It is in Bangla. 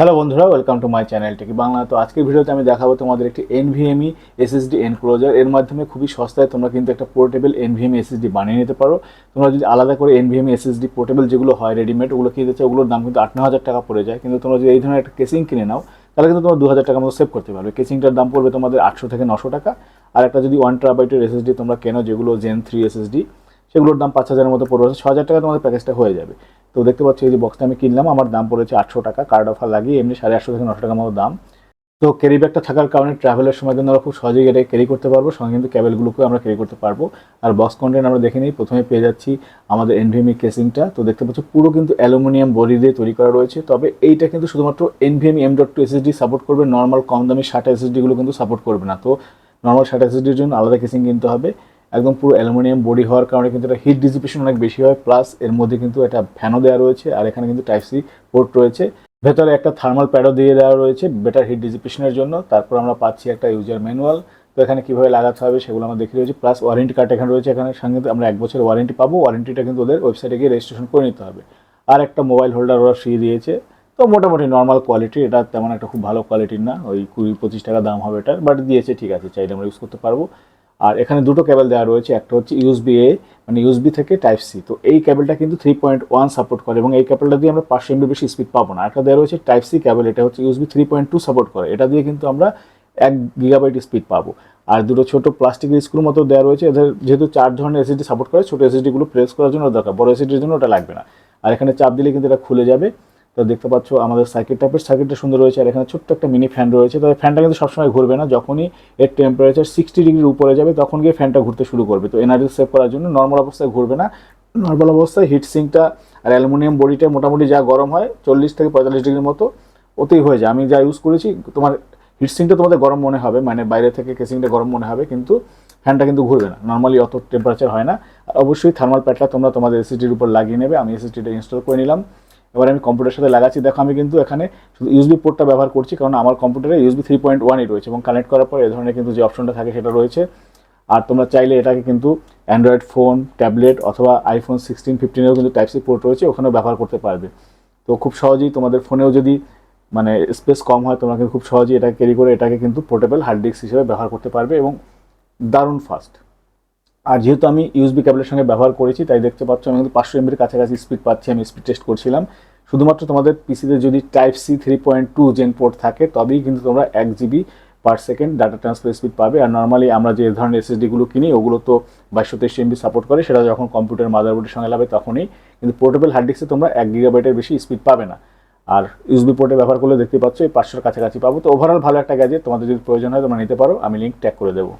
হ্যালো বন্ধুরা welcome to my channel techie Bangla তো আজকের ভিডিওতে আমি দেখাবো তোমাদের একটি এনভিএমই এসএসডি এনক্লোজার এর মাধ্যমে খুবই সস্তায় তোমরা কিন্তু একটা পোর্টেবল এনভিএমই এসএসডি বানিয়ে নিতে পারো। তোমরা যদি আলাদা করে এনভিএমই এসএসডি পোর্টেবল যেগুলো হয় রেডিমেড ওগুলো কিনতে চাও, ওগুলোর দাম কিন্তু আট ন হাজার টাকা পড়ে যায়। কিন্তু তোমরা যদি এই ধরনের একটা কেসিং কিনে নাও, তাহলে কিন্তু তোমরা দু হাজার টাকার মতো সেভ করতে পারবে। কেসিংটার দাম পড়বে তোমাদের আটশো থেকে নশো টাকা। আর একটা যদি ওয়ান ট্রাবাইটের এসএসডি তোমরা কেনো, যেগুলো জেন থ্রি এসএসডি সেগুলোর দাম পাঁচ হাজারের মতো পড়বে। ছ হাজার টাকা তোমাদের প্যাকেজটা হয়ে যাবে। তো দেখতে পাচ্ছি এই যে বক্সটা আমি কিনলাম, আমার দাম পড়েছে আটশো টাকা কার্ড অফার লাগিয়ে এমনি সাড়ে আটশো থেকে নশো টাকার মতো দাম। তো ক্যারি ব্যাগটা থাকার কারণে ট্রাভেলের সময় কিন্তু আমরা খুব সহজেই এটা ক্যারি করতে পারব, সঙ্গে কিন্তু ক্যাবেলগুলোকেও আমরা ক্যারি করতে পারব। আর বক্স কন্টেন্ট আমরা দেখে নিই, প্রথমে পেয়ে যাচ্ছি আমাদের এনভিএমই কেসিংটা তো দেখতে পাচ্ছি পুরো কিন্তু অ্যালুমিনিয়াম বডি দিয়ে তৈরি করা রয়েছে, তবে এইটা কিন্তু শুধুমাত্র NVMe M dot two SSD support করবে নর্মাল কম দামি ষাট এসএসডিগুলো কিন্তু সাপোর্ট করবে না। তো নর্মাল ষাট এসএসডির জন্য আলাদা কেসিং কিনতে হবে। একদম পুরো অ্যালুমিনিয়াম বডি হওয়ার কারণে কিন্তু এটা হিট ডিসিপেশন অনেক বেশি হয় প্লাস এর মধ্যে কিন্তু একটা ফ্যানও দেওয়া রয়েছে, আর এখানে কিন্তু টাইপ সি পোর্ট রয়েছে। ভেতরে একটা থার্মাল প্যাডও দিয়ে দেওয়া রয়েছে বেটার হিট ডিসিপেশনের জন্য। তারপর আমরা পাচ্ছি একটা ইউজার ম্যানুয়াল তো এখানে কীভাবে লাগাতে হবে সেগুলো আমরা দেখে রয়েছে প্লাস ওয়ারেন্টি কার্ড এখানে রয়েছে। এখানে সঙ্গে আমরা এক বছর ওয়ারেন্টি পাবো। ওয়ারেন্টিটা কিন্তু ওদের ওয়েবসাইটে গিয়ে রেজিস্ট্রেশন করে নিতে হবে। আর একটা মোবাইল হোল্ডার ওরা ফ্রি দিয়েছে। তো মোটামুটি নর্মাল কোয়ালিটি এটা তেমন একটা খুব ভালো কোয়ালিটির না। ওই কুড়ি পঁচিশ টাকা দাম হবে এটার বাট দিয়েছে, ঠিক আছে, চাইলে আমরা ইউজ করতে পারব। আর এখানে দুটো কেবল দেওয়া রয়েছে, একটা হচ্ছে ইউএসবি এ মানে ইউএসবি থেকে টাইপ সি তো এই কেবলটা কিন্তু থ্রি পয়েন্ট ওয়ান সাপোর্ট করে এবং এই কেবলটা দিয়ে আমরা পাঁচশো এমবি বেশি স্পিড পাবো না। একটা দেওয়া রয়েছে টাইপ সি কেবল এটা হচ্ছে USB three point two support করে। এটা দিয়ে কিন্তু আমরা এক গিগাবাইট স্পিড পাবো। আর দুটো ছোট প্লাস্টিকের স্ক্রু মতো দেওয়া রয়েছে, এদের যেহেতু চার ধরনের এসএসডি সাপোর্ট করে, ছোটো এসএসডিগুলো প্রেস করার জন্য দরকার, বড় এসএসডির জন্য ওটা লাগবে না। আর এখানে চাপ দিলে কিন্তু এটা খুলে যাবে। তো দেখতে পাচ্ছ আমাদের সার্কিট টাইপের সার্কিটটা সুন্দর রয়েছে, আর এখানে ছোট্ট একটা মিনি ফ্যান রয়েছে। তবে ফ্যানটা কিন্তু সবসময় ঘুরবে না, যখনই এর টেম্পারেচার সিক্সটি ডিগ্রির উপরে যাবে, তখন গিয়ে ফ্যানটা ঘুরতে শুরু করবে। তো এনার্জি সেভ করার জন্য নর্মাল অবস্থায় ঘুরবে না। নর্মাল অবস্থায় হিট সিঙ্কটা আর অ্যালুমিনিয়াম বডিটা মোটামুটি যা গরম হয়, চল্লিশ থেকে পঁয়তাল্লিশ ডিগ্রির মতো, ওতেই হয়ে যায়। আমি যা ইউজ করেছি, তোমার হিট সিঙ্কটা তোমাদের গরম মনে হবে মানে বাইরে থেকে কেসিংটা গরম মনে হবে, কিন্তু ফ্যানটা কিন্তু ঘুরবে না। নর্মালি অত টেম্পারেচার হয় না। আর অবশ্যই থার্মাল প্যাডটা তোমরা তোমাদের এসিটির উপর লাগিয়ে নেবে। আমি এসিটিটা ইনস্টল করে নিলাম। এবার আমি কম্পিউটার সাথে লাগাচ্ছি। দেখো, আমি কিন্তু এখানে শুধু ইউসবি পোর্টটা ব্যবহার করছি, কারণ আমার কম্পিউটারে ইউসবি থ্রি পয়েন্ট ওয়ানই রয়েছে এবং কানেক্ট করার পর এ ধরনের কিন্তু যে অপশনটা থাকে সেটা রয়েছে। আর তোমরা চাইলে এটাকে কিন্তু অ্যান্ড্রয়েড ফোন ট্যাবলেট অথবা আইফোন সিক্সটিন ফিফটিনেরও কিন্তু টাইপ সি পোর্ট রয়েছে, ওখানেও ব্যবহার করতে পারবে। তো খুব সহজেই তোমাদের ফোনেও যদি মানে স্পেস কম হয়, তোমরা কিন্তু খুব সহজেই এটাকে ক্যারি করে এটাকে কিন্তু পোর্টেবল হার্ড ডিস্ক হিসেবে ব্যবহার করতে পারবে এবং দারুণ ফাস্ট আর যেহেতু আমি ইউএসবি কেবলের সঙ্গে ব্যবহার করেছি, তাই দেখতে পাচ্ছ আমি কিন্তু পাঁচশো এমবির কাছাকাছি স্পিড পাচ্ছি, আমি স্পিড টেস্ট করছিলাম। শুধুমাত্র তোমাদের পিসিতে যদি type C three point two gen port থাকে, তবেই কিন্তু তোমরা এক GB per second data transfer speed পাবে। আর নর্মালি আমরা যে ধরনের এসএসডিগুলো কিনি, ওগুলো তো বাইশশো তেইশ এমবি সাপোর্ট করে, সেটা যখন কম্পিউটার মাদারবোর্ডের সঙ্গে লাগবে তখনই। কিন্তু পোর্টেবল হার্ড ডিস্কে তোমরা এক গিগাবাইটের বেশি স্পিড পাবে না। আর ইউসবি পোর্টে ব্যবহার করলে দেখতে পাচ্ছ এই পাঁচশোর কাছাকাছি পাবো। তো ওভারঅল ভালো একটা গ্যাজেট তোমাদের যদি প্রয়োজন হয় তোমরা নিতে পারো, আমি লিঙ্ক ট্যাগ করে দেবো।